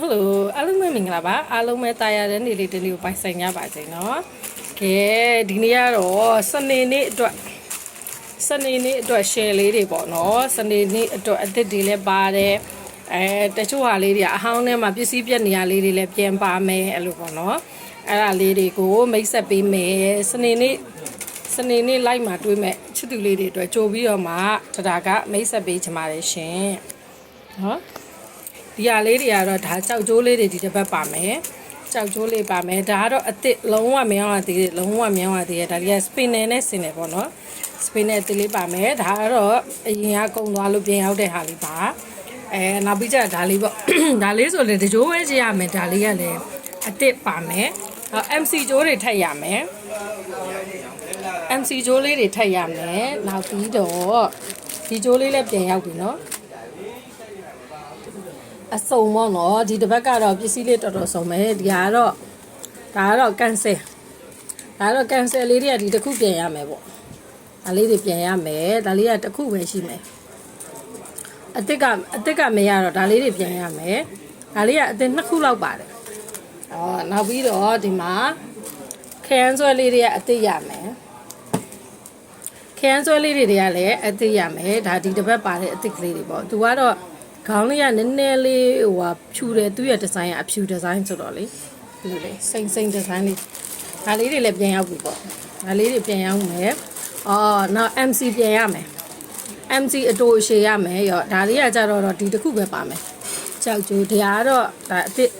ဟယ်လိုအားလုံးပဲမင်္ဂလာပါအားလုံးပဲတာယာတဲ့နေ့လေးတနေ့ကိုပိုင်ဆိုင်ကြပါစေနော်ကဲဒီနေ့ကတော့စနေနေ့အတွက်စနေနေ့အတွက် share လေးတွေပေါ့နော်စနေနေ့အတွက်အသစ်တွေလည်းပါတယ်အဲတချို့ဟာလေးတွေအဟောင်းထဲမှာပစ္စည်းပြက်နေရလေးတွေလည်းပြန်ပါမယ်အဲ့လိုပေါ့နော်အဲ့ဒါလေးတွေကိုမိတ်ဆက်ပေးမယ်စနေနေ့စနေနေ့ live မှာတွေ့မဲ့ချစ်သူလေးတွေအတွက်ကြိုပြီးတော့မှတဒါကမိတ်ဆက်ပေးချင်ပါတယ်ရှင်နော် ဒီဟာလေးတွေကတော့ဒါကြောက်ကြိုးလေးတွေဒီတစ်ပတ်ပါမယ်ကြောက်ကြိုးလေးပါမယ်ဒါကတော့အစ်စ်လုံးဝမရောင်းရသေးတယ်လုံးဝမရောင်းရသေးတယ်ဒါတွေက spinner နဲ့ဆင်တယ်ပေါ့နော် spinner အစ်စ်လေးပါမယ်ဒါကတော့အရင်ကကုံသွားလို့ပြင်ရောက်တဲ့ဟာလေးပါအဲနောက်ပြီးကြဒါလေးပေါ့ဒါလေးဆိုလည်းတကြိုးပဲကြည့်ရမယ်ဒါလေးကလည်းအစ်စ်ပါမယ်နောက် MC ကြိုးတွေထည့်ရမယ် MC ကြိုးလေးတွေထည့်ရမယ်နောက်ပြီးတော့ဒီကြိုးလေးလည်းပြင်ရောက်ပြီနော် အစုံပေါ့နော်ဒီတစ်ပတ်ကတော့ပစ္စည်းလေးတော်တော်စုံမယ်ဒီဟာကတော့ဒါကတော့ cancel ဒါကတော့ cancel လေးတွေကဒီတစ်ခုပြင်ရမယ်ပေါ့ဒါလေးတွေပြင်ရမယ်ဒါလေးကတစ်ခုပဲရှိမယ်အစ်စ်ကအစ်စ်ကမရတော့ဒါလေးတွေပြင်ရမယ်ဒါလေးကအစ်စ်နှစ်ခုလောက်ပါတယ်ဩနောက်ပြီးတော့ဒီမှာခရမ်းဆွဲလေးတွေကအစ်စ်ရမယ်ခရမ်းဆွဲလေးတွေတွေကလည်းအစ်စ်ရမယ်ဒါဒီတစ်ပတ်ပါတဲ့အစ်စ်ကလေးတွေပေါ့သူကတော့ ခေါင်းလေးကနည်းနည်းလေးဟိုဟာဖြူတယ်သူ့ရဲ့ဒီဇိုင်းကအဖြူဒီဇိုင်းဆိုတော့လေဒီလိုလေစိမ့်စိမ့်ဒီဇိုင်းလေးဒါလေးတွေလည်းပြန်ရောက်ပြီပေါ့ဒါလေးတွေပြန်ရောက်မယ်အော်နောက် MC ပြန်ရမယ် MC အတူအရှည်ရမယ်ရောဒါလေးကကြတော့တော့ဒီတစ်ခုပဲပါမယ်ကြောက်ကြိုးတရားကတော့ဒါအစ်စ်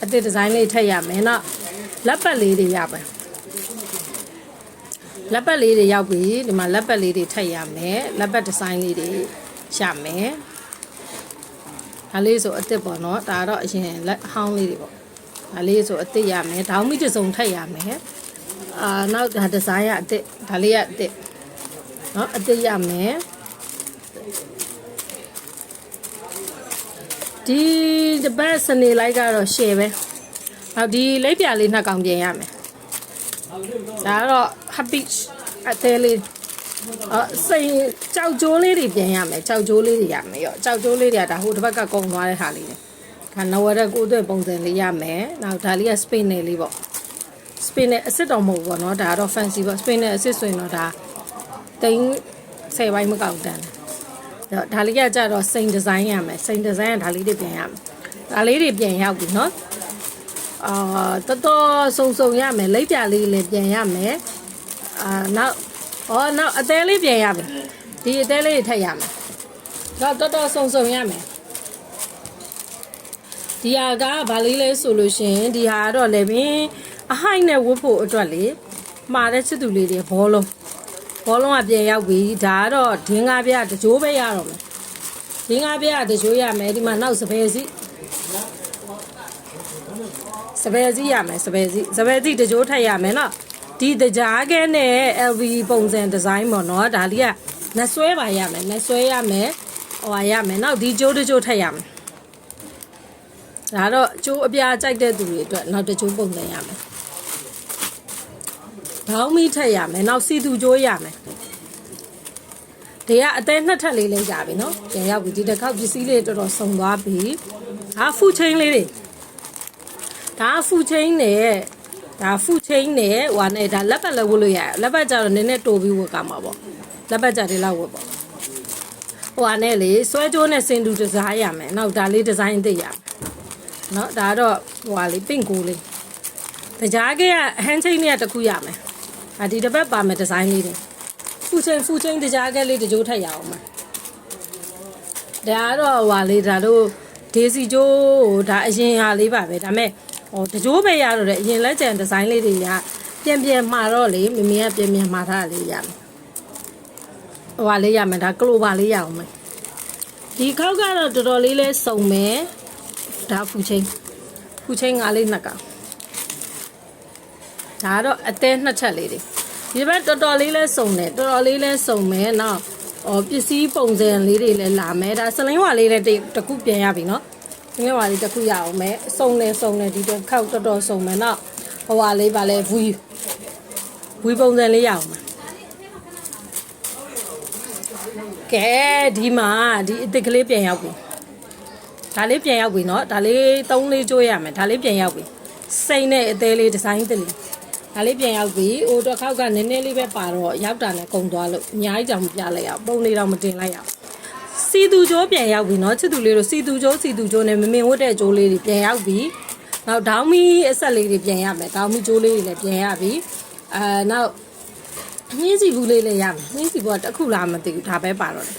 အစ်စ်ဒီဇိုင်းလေးထည့်ရမယ်နောက်လက်ပတ်လေးတွေရမယ်လက်ပတ်လေးတွေရောက်ပြီဒီမှာလက်ပတ်လေးတွေထည့်ရမယ်လက်ပတ်ဒီဇိုင်းလေးတွေရမယ် ဒါလေးဆိုအစ်စ်ပေါ့နော်ဒါတော့အရင်လက်ဟောင်းလေးတွေပေါ့ဒါလေးဆိုအစ်စ်ရမယ်ဒေါင်းမီတစ်စုံထည့်ရမယ်အာနောက်ဒါဒီဇိုင်းကအစ်စ်ဒါလေးကအစ်စ်နော်အစ်စ်ရမယ်ဒီတပတ်စနေလိုက်ကတော့ share ပဲနောက်ဒီလိပ်ပြလေးနှစ်ကောင်ပြင်ရမယ်ဒါကတော့ happy အသေးလေး အစိန်ကြောက်ကြိုးလေးတွေပြင်ရမယ်ကြောက်ကြိုးလေးတွေရမယ်ရောကြောက်ကြိုးလေးတွေကဒါဟိုတစ်ဘက်ကကုံသွားတဲ့ဟာလေးတွေဒါနဝရက်ကိုအတွက်ပုံစံလေးရမယ်နောက်ဒါလေးက spin နယ်လေးပေါ့ spin နယ်အစ်စ်တော်မဟုတ်ဘူးပေါ့နော်ဒါကတော့ fancy ပေါ့ spin နယ်အစ်စ်ဆိုရင်တော့ဒါတိန်း10ဘိုင်းမကောက်တန်းတော့ဒါလေးကကြတော့စိန်ဒီဇိုင်းရမယ်စိန်ဒီဇိုင်းကဒါလေးတွေပြင်ရမယ်ဒါလေးတွေပြင်ရောက်ပြီနော်အာတော်တော်စုံစုံရမယ်လိပ်ပြလေးလည်းပြင်ရမယ်အာနောက် ဩနောက်အသေးလေးပြင်ရမယ်ဒီအသေးလေးတွေထည့်ရမယ်တော့တော်တော်စုံစုံရမယ်ဒီဟာကဘာလေးလဲဆိုလို့ရှိရင်ဒီဟာကတော့လည်းပင်အဟိုက်နဲ့ဝတ်ဖို့အတွက်လေမှာတဲ့ချစ်သူလေးတွေဘောလုံးဘောလုံးကပြင်ရောက်ပြီဒါကတော့ဒင်းကားပြတကြိုးပဲရတော့မယ်ဒင်းကားပြတကြိုးရမယ်ဒီမှာနောက်စပယ်စီစပယ်စီရမယ်စပယ်စီစပယ်စီတကြိုးထည့်ရမယ်နော် ဒီတကြားကဲနဲ့ LV ပုံစံဒီဇိုင်းပေါ့နော်ဒါလေးကလက်ဆွဲပါရမယ်လက်ဆွဲရမယ်ဟိုဟာရမယ်နောက်ဒီကြိုးတကြိုးထည့်ရမယ်ဒါတော့ကျိုးအပြားကြိုက်တဲ့သူတွေအတွက်နောက်တကြိုးပုံစံရမယ်ဘောင်းမီထက်ရမယ်နောက်စီသူကြိုးရမယ်ဒီကအသေးနှစ်ထပ်လေးလေးကြပြီနော်ပြန်ရောက်ပြီဒီတစ်ခေါက်ပစ္စည်းလေးတော်တော်စုံသွားပြီဒါဖူချင်းလေးတွေဒါဖူချင်းနဲ့ ဒါဖူချင်းနဲ့ဟိုနဲ့ဒါလက်ပတ်လည်းဝတ်လို့ရတယ်လက်ပတ်ကြတော့နည်းနည်းတိုးပြီးဝတ်ကမှာပေါ့လက်ပတ်ကြဒီလောက်ဝတ်ပေါ့ဟိုဟာနဲ့လေဆွဲကြိုးနဲ့စင်တူဒီဇိုင်းရမယ်နောက်ဒါလေးဒီဇိုင်းသိရမယ်နော်ဒါတော့ဟိုဟာလေးပင့်ကိုလေးတကြားကဟန်ချင်းနဲ့တခုရမယ်ဒါဒီတစ်ပတ်ပါမယ်ဒီဇိုင်းလေးတွေဖူချင်းဖူချင်းတကြားကလေးတကြိုးထက်ရအောင်မယ်ဒါကတော့ဟိုဟာလေးဒါတို့ဒေစီကြိုးဒါအရင်ဟာလေးပါပဲဒါမဲ့ ဟိုတကြိုးပဲရတော့တယ်အရင်လက်ကျန်ဒီဇိုင်းလေးတွေကပြန်ပြန်မှာတော့လေမမေကပြန်ပြန်မှာထားလေးရမယ်ဟိုဟာလေးရမယ်ဒါကလိုပါလေးရအောင်မယ်ဒီခောက်ကတော့တော်တော်လေးလဲစုံမယ်ဒါဖူချင်းဖူချင်းငါလေးနှစ်ကောင်ဒါကတော့အသေးနှစ်ချက်လေးတွေဒီဘက်တော်တော်လေးလဲစုံတယ်တော်တော်လေးလဲစုံမယ်နောက်ဟောပစ္စည်းပုံစံလေးတွေလည်းလာမယ်ဒါစလင်းဝါလေးလည်းတစ်ခုပြန်ရပြီနော် ဒီနေ့ဝါလေးတစ်ခုရအောင်မယ်စုံနေစုံနေဒီတော့ခောက်တော်တော်စုံမယ်နော်ဟိုဝါလေးပါလဲဝီဝီပုံစံလေးရအောင်မယ်ကဲဒီမှာဒီအစ်စ်ကလေးပြန်ရောက်ပြီဒါလေးပြန်ရောက်ပြီနော်ဒါလေးသုံးလေးကျိုးရမယ်ဒါလေးပြန်ရောက်ပြီစိမ့်နဲ့အသေးလေးဒီဇိုင်းတလေးဒါလေးပြန်ရောက်ပြီအိုတော့ခောက်ကနည်းနည်းလေးပဲပါတော့ရောက်တာနဲ့ကုန်သွားလို့အများကြီးတောင်မပြလိုက်အောင်ပုံလေးတော့မတင်လိုက်အောင် စီသူကျိုးပြန်ရောက်ပြီเนาะချစ်သူလေးတို့စီသူကျိုးစီသူကျိုးနဲ့မမင်ဝတ်တဲ့ကျိုးလေးတွေပြန်ရောက်ပြီနောက်ဒေါင်းမီအဆက်လေးတွေပြန်ရမယ်ဒေါင်းမီကျိုးလေးတွေလည်းပြန်ရပြီအဲနောက်နှင်းစီဘူးလေးလည်းရမယ်နှင်းစီဘူးကတစ်ခုလားမသိဘူးဒါပဲပါတော့တယ်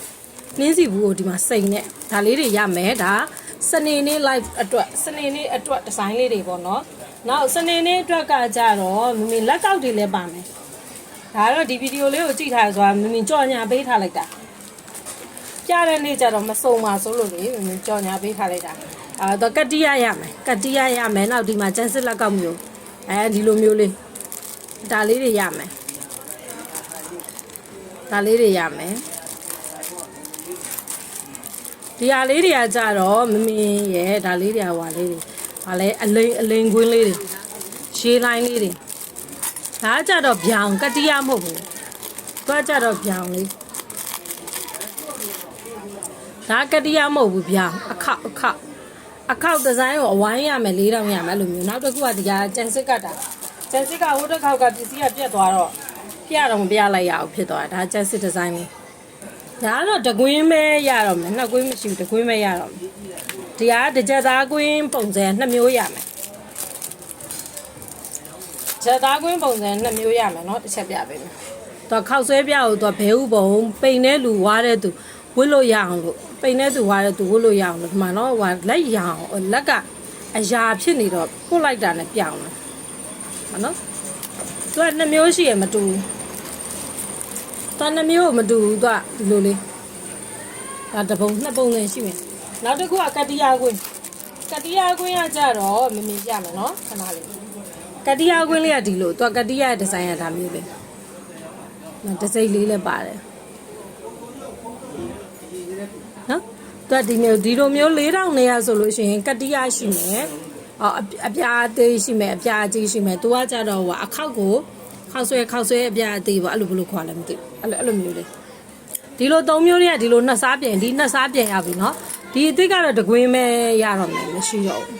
နှင်းစီဘူးကိုဒီမှာစိန်နဲ့ဒါလေးတွေရမယ်ဒါစနေနေ့ live အတွက်စနေနေ့အတွက်ဒီဇိုင်းလေးတွေပေါ့နော်နောက်စနေနေ့အတွက်ကကြတော့မမီလက်ကောက်တွေလည်းပါမယ်ဒါကတော့ဒီဗီဒီယိုလေးကိုကြည့်ထားဆိုတာမမီကြော်ညာပေးထားလိုက်တာ ပြတဲ့နေ့ကျတော့မစုံပါဆိုလို့လေမမီကြော်ညာပေးထားလိုက်တာအာတော့ကတိရရမယ်ကတိရရမယ်နောက်ဒီမှာကျန်းစစ်လက်ကောက်မျိုးအဲဒီလိုမျိုးလေးဒါလေးတွေရမယ်ဒါလေးတွေရမယ်ဒီဟာလေးတွေကကြတော့မမင်းရဲ့ဒါလေးတွေကဟွာလေးတွေဟာလဲအလိန်အလိန်ကွင်းလေးတွေရှေးလိုင်းလေးတွေဒါကကြတော့ဗျောင်ကတိယမဟုတ်ဘူးသူကကြတော့ဗျောင်လေး ဒါကတိယမဟုတ်ဘူးဗျောင်အခောက်အခောက်အခောက်ဒီဇိုင်းကိုအဝိုင်းရမယ်၄တောင်ရမယ်အဲ့လိုမျိုးနောက်တစ်ခုကဒီကကျန်စစ်ကတာကျန်စစ်ကဟိုတစ်ခေါက်ကပစ္စည်းကပြတ်သွားတော့ပြတော့မပြလိုက်ရအောင်ဖြစ်သွားတာဒါကျန်စစ်ဒီဇိုင်းလေး ဒါကတော့တကွင်းပဲရတော့မယ်နှစ်ကွင်းမရှိဘူးတကွင်းပဲရတော့မယ်ဒီဟာတစ်ကြက်သားကွင်းပုံစံနှစ်မျိုးရမယ်ကြက်သားကွင်းပုံစံနှစ်မျိုးရမယ်เนาะတစ်ချက်ပြပေးမယ်တော့ခောက်ဆွဲပြကိုတော့ဘဲဥပုံပိန်တဲ့လူဝါတဲ့သူဝတ်လို့ရအောင်လို့ ပိန်တဲ့သူဟာတော့သူဝတ်လို့ရအောင်လို့ဒီမှာနော်ဟိုလက်ရအောင်လက်ကအရာဖြစ်နေတော့ပုတ်လိုက်တာနဲ့ပြောင်းလာနော်သူကနှမျိုးရှိရမတူသူနှမျိုးမတူဘူးသူကဒီလိုလေးဒါတပုံနှစ်ပုံနဲ့ရှိမယ်နောက်တစ်ခုကကတိယာကွင်းကတိယာကွင်းကကြတော့မမြင်ပြမယ်နော်ခဏလေးကတိယာကွင်းလေးကဒီလိုသူကကတိယာရဲ့ဒီဇိုင်းကဒါမျိုးပဲဒီစိတ်လေးလည်းပါတယ် သူကဒီမျိုးဒီလိုမျိုး၄တောင်နေရဆိုလို့ရှိရင်ကတိယာရှိမယ်အော်အအပြားသေးရှိမယ်အပြားကြီးရှိမယ်သူကကြတော့ဟိုအခောက်ကိုခောက်ဆွဲခောက်ဆွဲအပြားသေးပေါ့အဲ့လိုဘယ်လိုခေါ်လဲမသိဘူးအဲ့လိုအဲ့လိုမျိုးလေးဒီလို၃မျိုးလေးကဒီလိုနှစ်စားပြင်ဒီနှစ်စားပြင်ရပြီနော်ဒီအစ်စ်ကတော့တကွင်းပဲရတော့မယ်မရှိတော့ဘူး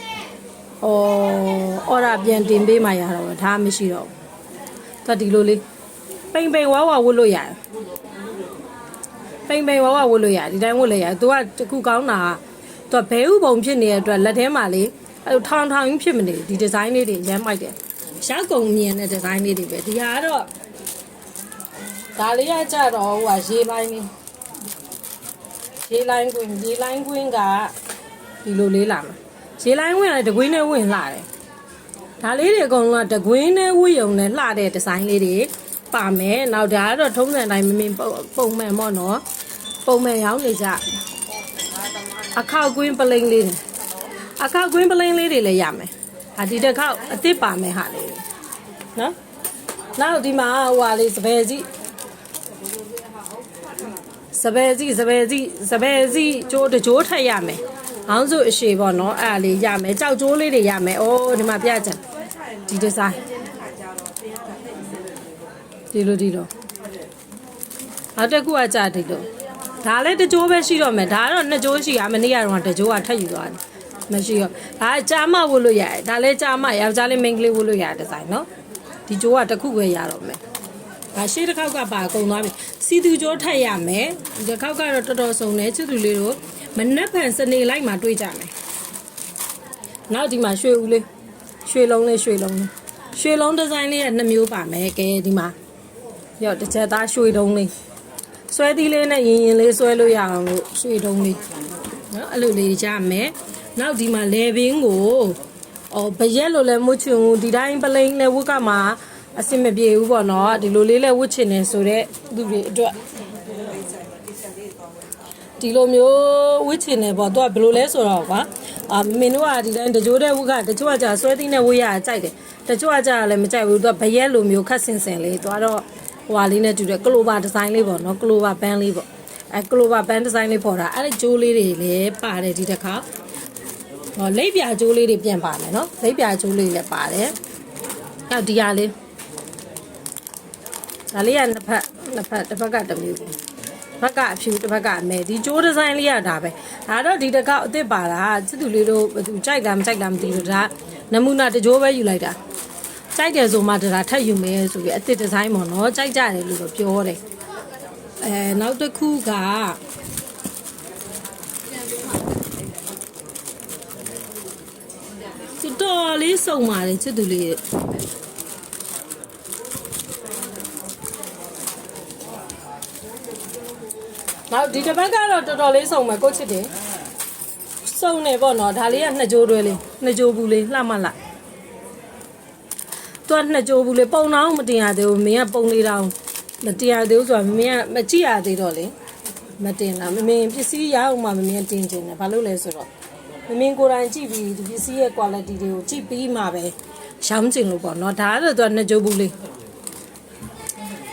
အော်အော်ဒါပြန်တင်ပေးမှရတော့မယ်ဒါမရှိတော့ဘူးသူကဒီလိုလေးပိန်ပိန်ဝါဝါဝတ်လို့ရတယ် ပိန်ပိန်ဝါဝါဝတ်လို့ရတယ်ဒီတိုင်းဝတ်လို့ရတယ်သူကတခုကောင်းတာကသူကဘဲဥပုံဖြစ်နေတဲ့အတွက်လက်ထဲမှာလေအဲ့လိုထောင်ထောင်ကြီးဖြစ်မနေဘူးဒီဒီဇိုင်းလေးတွေရမ်းမိုက်တယ်ရောက်ကုန်မြင်တဲ့ဒီဇိုင်းလေးတွေပဲဒီဟာကတော့ဒါလေးကကြတော့ဟိုကရေပိုင်းလေးရေလိုင်းကွင်းရေလိုင်းကွင်းကဒီလိုလေးလာမှာရေလိုင်းကွင်းကလည်းတကွင်းနဲ့ဝင်လာတယ်ဒါလေးတွေအကုန်လုံးကတကွင်းနဲ့ဝှယုံနဲ့လှတဲ့ဒီဇိုင်းလေးတွေပါမယ်နောက်ဒါကတော့ထုံးစံတိုင်းမမင်းပုံပုံမှန်ပေါ့နော် ပုံမှန်ရောင်းနေကြအခောက်ကွင်းပလိန်လေးတွေအခောက်ကွင်းပလင်းလေးတွေလည်းရမယ်။ဟာဒီတစ်ခေါက်အစ်စ်ပါမယ်ဟာလေးတွေနော်။နောက်ဒီမှာဟိုဟာလေးစပယ်ကြီးစပယ်ကြီးစပယ်ကြီးစပယ်ကြီးကျိုးတကြိုးထက်ရမယ်။ဟောင်းစုအရှိပေါ့နော်အဲ့ဒါလေးရမယ်။ကြောက်ကျိုးလေးတွေရမယ်။အိုးဒီမှာပြကြဒီဒီဇိုင်းဒီလိုဒီလိုနောက်တစ်ခုကကြာဒီလို ဒါလည်းတကြိုးပဲရှိတော့မယ်ဒါကတော့နှစ်ကြိုးရှိရမနေ့ကတော့တကြိုးကထက်ယူသွားတယ်မရှိရောဒါကြာမဝတ်လို့ရတယ်ဒါလည်းကြာမယောက်ျားလေးမိန်းကလေးဝတ်လို့ရတဲ့ဒီဇိုင်းနော်ဒီကြိုးကတစ်ခုပဲရတော့မယ်ဒါရှေ့တစ်ခေါက်ကပါအကုန်သွားပြီစီသူကြိုးထက်ရမယ်ဒီတစ်ခေါက်ကတော့တော်တော်စုံတယ်ချစ်သူလေးတို့မနှက်ဖန်စနေလိုက်မှတွေးကြမယ်နောက်ဒီမှာရွှေဦးလေးရွှေလုံးလေးရွှေလုံးလေးရွှေလုံးဒီဇိုင်းလေးရဲ့နှစ်မျိုးပါမယ်ကဲဒီမှာရောတစ်ချက်သားရွှေတုံးလေး ဆွဲသီးလေးနဲ့ရင်ရင်လေးဆွဲလို့ရအောင်လို့ရွှေတုံးလေးနော်အဲ့လိုလေးကြမယ်နောက်ဒီမှာလေဘင်းကိုအော်ဘရက်လိုလဲမွချွင်ဒီတိုင်းပလိန်လဲဝတ်ကမှာအဆင်မပြေဘူးပေါ့နော်ဒီလိုလေးလဲဝတ်ချင်နေဆိုတော့သူတွေအတွက်ဒီလိုမျိုးဝတ်ချင်နေပေါ့သူကဘယ်လိုလဲဆိုတော့ကွာအာမင်းတို့ကဒီတိုင်းတကြိုးတဲ့ဝတ်ကတချို့ကကြာဆွဲသီးနဲ့ဝတ်ရတာကြိုက်တယ်တချို့ကကြာလည်းမကြိုက်ဘူးသူကဘရက်လိုမျိုးခတ်ဆင်ဆင်လေးသူကတော့ ဟိုဟာလေးနဲ့တူတယ်ကလိုဘာဒီဇိုင်းလေးပေါ့နော်ကလိုဘာဘန်းလေးပေါ့အဲကလိုဘာဘန်းဒီဇိုင်းလေးပေါ်တာအဲ့ဒီဂျိုးလေးတွေလည်းပါတယ်ဒီတစ်ခါဟောလိပ်ပြာဂျိုးလေးတွေပြန်ပါမယ်နော်လိပ်ပြာဂျိုးလေးလည်းပါတယ်နောက်ဒီဟာလေးဒါလေးကနှစ်ဖက်နှစ်ဖက်တစ်ဖက်ကတစ်မျိုးပဲဘက်ကအဖြူတစ်ဘက်ကအမဲဒီကြိုးဒီဇိုင်းလေးရတာပဲဒါတော့ဒီတစ်ခေါက်အစ်စ်ပါတာစစ်သူလေးတို့ဘယ်သူကြိုက်လားမကြိုက်လားမသိဘူးဒါနမူနာတကြိုးပဲယူလိုက်တာ ကြိုက်တယ်ဆိုမှဒါထပ်ယူမယ်ဆိုပြီးအစ်စ်ဒီဇိုင်းပေါ့နော်ကြိုက်ကြတယ်လို့တော့ပြောတယ်အဲနောက်တစ်ခုကစစ်တော်လေးစုံပါတယ်ချစ်သူလေးနောက်ဒီတစ်ပတ်ကတော့တော်တော်လေးစုံမယ်ကိုချစ်တယ်စုံနေပေါ့နော်ဒါလေးကနှစ်ကြိုးတွဲလေးနှစ်ကြိုးဘူးလေးလှမလှ သူကနှစ်ကြိုးဘူးလေးပုံတော့မတင်ရသေးဘူးမင်းကပုံလေးတောင်မတင်ရသေးဘူးဆိုတာမင်းကမကြည့်ရသေးတော့လေမတင်တာမမင်းပစ္စည်းရအောင်မှမမင်းတင်ချင်တယ်ဘာလို့လဲဆိုတော့မမင်းကိုယ်တိုင်ကြည့်ပြီးဒီပစ္စည်းရဲ့ quality တွေကိုကြည့်ပြီးမှပဲရောင်းချင်လို့ပေါ့နော်ဒါကတော့သူကနှစ်ကြိုးဘူးလေး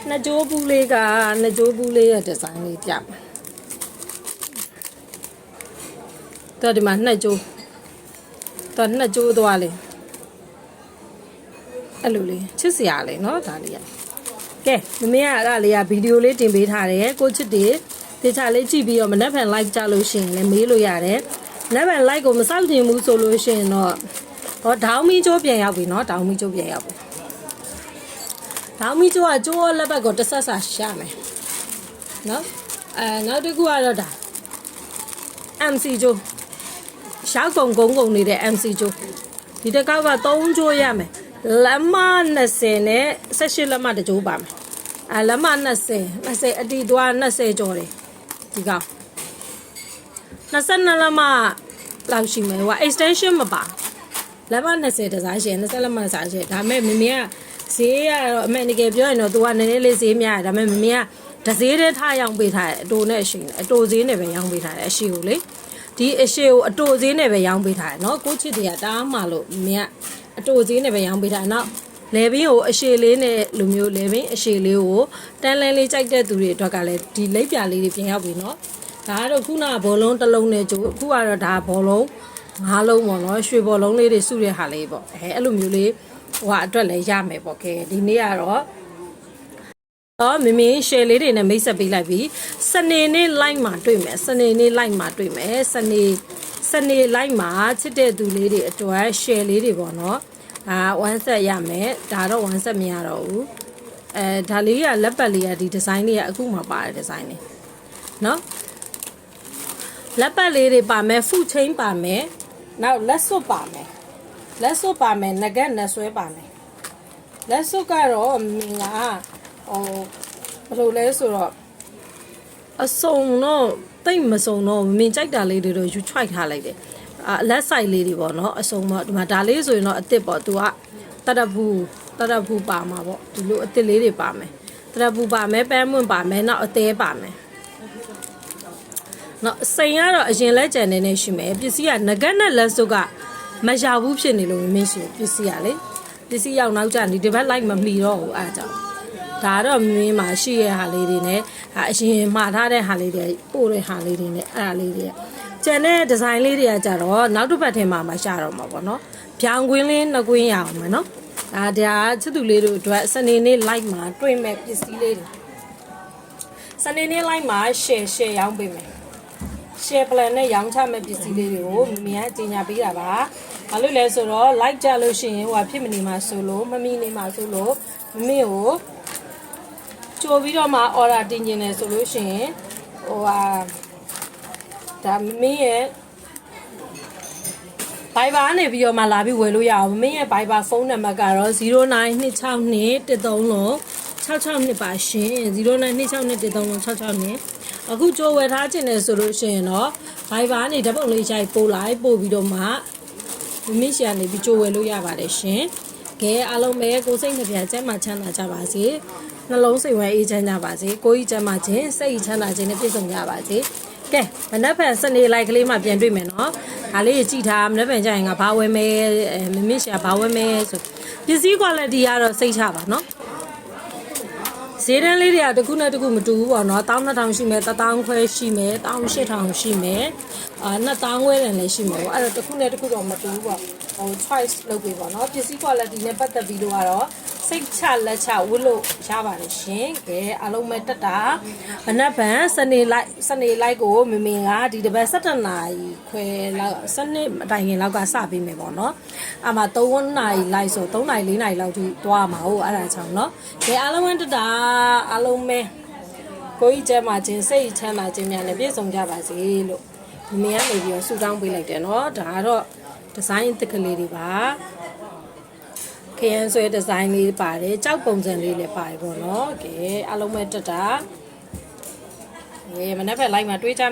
နှစ်ကြိုးဘူးလေးကနှစ်ကြိုးဘူးလေးရဲ့ဒီဇိုင်းလေးပြပါတော့ဒီမှာနှစ်ကြိုးတော့နှစ်ကြိုးသွားလေ အဲ့လိုလေးချစ်စရာလေနော်ဒါလေးရကဲမမေကအဲ့ဒါလေးကဗီဒီယိုလေးတင်ပေးထားတယ်ကိုချစ်တွေတေချာလေးကြည့်ပြီးတော့မနက်ဖြန် like ကြလို့ရှိရင်လည်းမေးလို့ရတယ်မနက်ဖြန် like ကိုမစောင့်ကြည့်ဘူးဆိုလို့ရှိရင်တော့ဟောဒေါင်းမီကျိုးပြန်ရောက်ပြီနော်ဒေါင်းမီကျိုးပြန်ရောက်ပြီဒေါင်းမီကျိုးကကျိုးလက်ဘက်ကိုတစ်ဆက်ဆက်ရှာမယ်နော်အဲနောက်တစ်ခုကတော့ဒါ MC ကျိုးရှောက်ကုံကုန်းကုံနေတဲ့ MC ကျိုးဒီတစ်ကောက်က3ကျိုးရမယ် လက်မ20နဲ့18လက်မတစ်ကျိုးပါမယ်အဲလက်မ20 20အတီသွား20ကျော်တယ်ဒီကောက်22လက်မလောက်ရှိမယ်ဟိုက extension မပါလက်မ20တစားရှင်20လက်မတစားရှင်ဒါပေမဲ့မမေကဈေးကတော့အမှန်တကယ်ပြောရင်တော့ तू ကနည်းနည်းလေးဈေးများတယ်ဒါပေမဲ့မမေကတဈေးတည်းထားရောင်းပေးထားတယ်အတိုနဲ့အရှိအတိုဈေးနဲ့ပဲရောင်းပေးထားတယ်အရှိကိုလေ ဒီအရှိကိုအတိုဈေးနဲ့ပဲရောင်းပေးထားတယ်เนาะကိုချစ်တွေကတားမှလို့မင်းက အတိုဈေးနဲ့ပဲရောင်းပေးထားတယ်နောက်လေဘင်းကိုအရှိလေးနဲ့လူမျိုးလေဘင်းအရှိလေးကိုတန်းလန်းလေးကြိုက်တဲ့သူတွေအတွက်ကလည်းဒီလိပ်ပြလေးတွေပြင်ရောက်ပြီเนาะဒါကတော့ခုနကဘောလုံးတစ်လုံးနဲ့ကျိုးအခုကတော့ဒါဘောလုံးငါးလုံးပေါ့เนาะရွှေဘောလုံးလေးတွေစုတဲ့ဟာလေးပေါ့အဲအဲ့လိုမျိုးလေးဟိုဟာအတွက်လည်းရမယ်ပေါ့ကဲဒီနေ့ကတော့ တော့မင်းမင်း share လေးတွေနဲ့မိတ်ဆက်ပေးလိုက်ပြီစနေနေ့ like မှာတွေ့မယ်စနေနေ့ like မှာတွေ့မယ်စနေ စနေ like မှာချစ်တဲ့သူလေးတွေအတွက် share လေးတွေပေါ့နော်ဒါ one set ရမယ်ဒါတော့ one set မရတော့ဘူးအဲဒါလေးကလက်ပတ်လေးကဒီ design လေးကအခုမှပါတဲ့ design လေးနော်လက်ပတ်လေးတွေပါမယ်ဖူချင်းပါမယ်နောက်လက်စွပ်ပါမယ်လက်စွပ်ပါမယ်ငကက်နဲ့ဆွဲပါမယ်လက်စုပ်ကတော့မင်္ဂလာဟိုဘယ်လိုလဲဆိုတော့အစုံတော့ တိတ်မစုံတော့မင်းကြိုက်တာလေးတွေတော့ယူချိုက်ထားလိုက်တယ်အာလက်ဆိုင်လေးတွေပေါ့နော်အစုံပေါ့ဒီမှာဒါလေးဆိုရင်တော့အစ်စ်ပေါ့သူကတရဘူးတရဘူးပါမှာပေါ့ဒီလိုအစ်စ်လေးတွေပါမယ်တရဘူးပါမယ်ပန်းမွန့်ပါမယ်နောက်အသေးပါမယ်နော်စိန်ကတော့အရင်လက်ကြံနေနေရှိမယ်ပစ္စည်းကငကက်နဲ့လက်စုပ်ကမရဘူးဖြစ်နေလို့မင်းရှိပစ္စည်းကလေပစ္စည်းရောက်နောက်ကျနေဒီဘက်လိုက်မမီတော့ဘူးအားကြောင့် ဒါတော့မင်းမှာရှိရဲ့ဟာလေးတွေနဲ့ဒါအရင်မှာထားတဲ့ဟာလေးတွေပို့တဲ့ဟာလေးတွေနဲ့အဲ့ဒါလေးတွေကျန်တဲ့ဒီဇိုင်းလေးတွေကကြတော့နောက်တစ်ပတ်ထဲမှာမှရှာတော့မှာပေါ့နော်ဗျောင်ကွင်းလေးနှစ်ကွင်းရအောင်မယ်နော်ဒါဒါချစ်သူလေးတို့အတွက်စနေနေ့ like မှာတွေ့မဲ့ပစ္စည်းလေးတွေစနေနေ့ like မှာ share share ရောင်းပေးမယ် share plan နဲ့ရောင်းချမဲ့ပစ္စည်းလေးတွေကိုမမီကကြီးညာပေးတာပါ။ဘာလို့လဲဆိုတော့ like ကြလို့ရှိရင်ဟိုဖြစ်မနေမှာဆိုလို့မမီနေမှာဆိုလို့မမီကို ကြိုပြီးတော့မှ order တင်ကျင်တယ်ဆိုလို့ရှိရင်ဟိုဟာဒါမမီရဲ့ Viber နေပြီးတော့မှလာပြီးဝယ်လို့ရအောင်မင်းရဲ့ Viber ဖုန်းနံပါတ်ကတော့09262130 662ပါရှင်09262130အခုကြိုးဝယ်ထားခြင်းနဲ့ဆိုလို့ရှိရင်တော့ Viber နေဓာတ်ပုံလေးရိုက်ပို့လိုက်ပို့ပြီးတော့မှမင်းရှာနေပြီးကြိုးဝယ်လို့ရပါတယ်ရှင်ကဲအားလုံးပဲကိုစိတ်နှပြကျမ်းမာချမ်းသာကြပါစေ နှလုံးစိတ်ဝဲအေးချမ်းကြပါစေကိုယ်ကြီးကျမ်းမာခြင်းစိတ်ချမ်းသာခြင်းနဲ့ပြည့်စုံကြပါစေကဲမနက်ဖြန်စနေလိုက်ကလေးမှပြန်တွေ့မယ်နော်ဒါလေးကြည့်ထားမနက်ဖြန်ကျရင်ငါဘာဝယ်မယ်အဲမမင်းရှာဘာဝယ်မယ်ဆိုပစ္စည်း quality ကတော့စိတ်ချပါနော်ဈေးတန်းလေးတွေကတစ်ခုနဲ့တစ်ခုမတူဘူးပေါ့နော်1200ရှိမယ်1000ခွဲရှိမယ်18000ရှိမယ်အာ2000ခွဲတယ်လည်းရှိမယ်ပေါ့အဲ့တော့တစ်ခုနဲ့တစ်ခုတော့မတူဘူးပေါ့ ဟို choice လုပ်ပေးပေါ့နော်ပစ္စည်း quality နဲ့ပတ်သက်ပြီးတော့ကတော့စိတ်ချလက်ချဝတ်လို့ရပါတယ်ရှင်ကဲအားလုံးပဲတက်တာမနက်ဖြန်စနေလိုက်စနေလိုက်ကိုမမေကဒီတစ်ပတ်17နာရီခွဲလောက်စနေအတိုင်ခင်လောက်ကစပေးမယ်ပေါ့နော်အမှ3နာရီလိုက်ဆို3နာရီ4နာရီလောက်ထိသွားမှာဟုတ်အဲ့ဒါချောင်းနော်ကဲအားလုံးပဲတက်တာအားလုံးပဲကိုကြီးကျမ်းမာခြင်းစိတ်ချမ်းသာခြင်းများနဲ့ပြည့်စုံကြပါစေလို့မမေကနေပြီးတော့ဆုတောင်းပေးလိုက်တယ်နော်ဒါကတော့ ဒီဇိုင်းတစ်ကလေးတွေပါခရမ်းဆွဲဒီဇိုင်းလေးပါတယ်ကြောက်ပုံစံလေးလည်းပါတယ်ပေါ့နော်ကဲအားလုံးပဲတက်တာကဲမနေ့ဖက်လိုက်မှာတွေးကြ